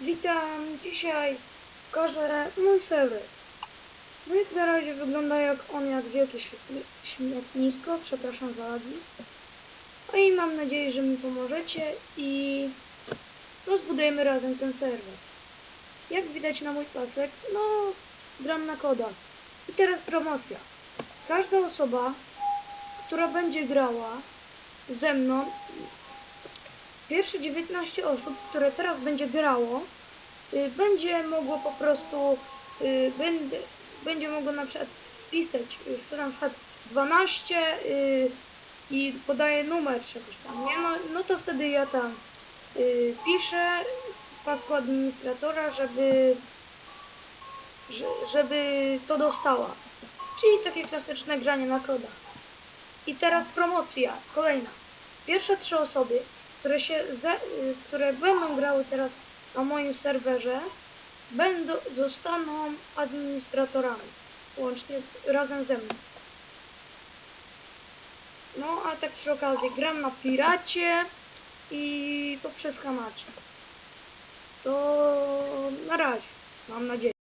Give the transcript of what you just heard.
Witam, dzisiaj pokażę mój serwer. No na razie wygląda jak on jak wielkie śmietnisko, przepraszam za lagi. No i mam nadzieję, że mi pomożecie i no zbudujemy razem ten serwer. Jak widać na mój pasek, no gram na kodach. I teraz promocja. Każda osoba, która będzie grała ze mną Pierwsze 19 osób, które teraz będzie grało, y, będzie mogło po prostu, y, będę, będzie mogło na przykład wpisać, y, że na przykład 12 y, i podaję numer czegoś tam, nie? No, no to wtedy ja tam piszę w pasku administratora, żeby, że, żeby to dostała. Czyli takie klasyczne granie na kodach. I teraz promocja, kolejna. Pierwsze trzy osoby, które się które będą grały teraz na moim serwerze, będą, zostaną administratorami. Łącznie z, razem ze mną. No, a tak przy okazji gram na piracie i poprzez hamacie. To na razie, mam nadzieję.